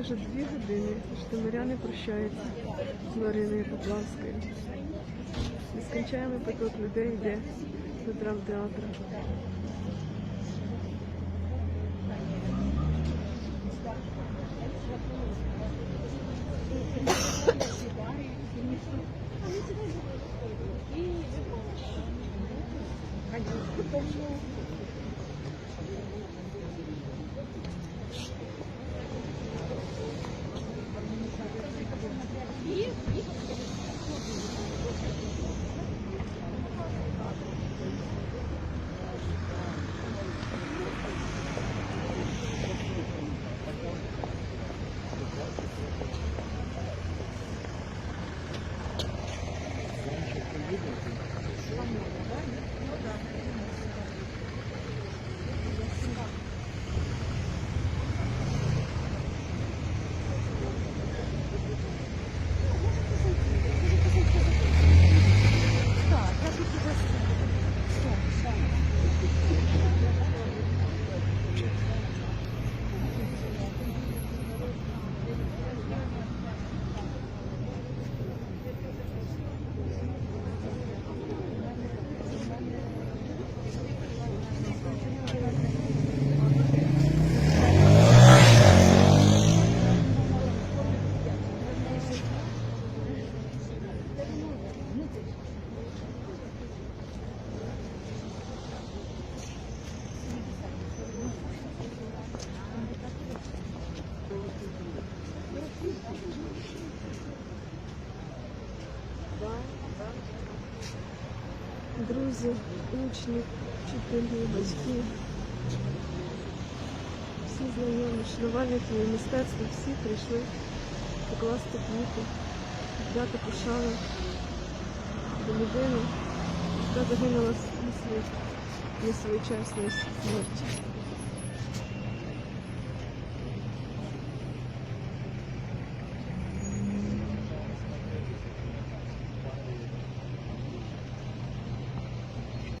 Це вже дві години. Житомиряни прощаються з Мариною Поплавською. Нескінчаємий поток людей йде до драмтеатру. Друзі, учні, вчителі, батьки, всі знайомі, шанувальники мистецтва, всі прийшли покласти квіти, дати пошану до людини, яка загинула на свої несвоєчасній смерті.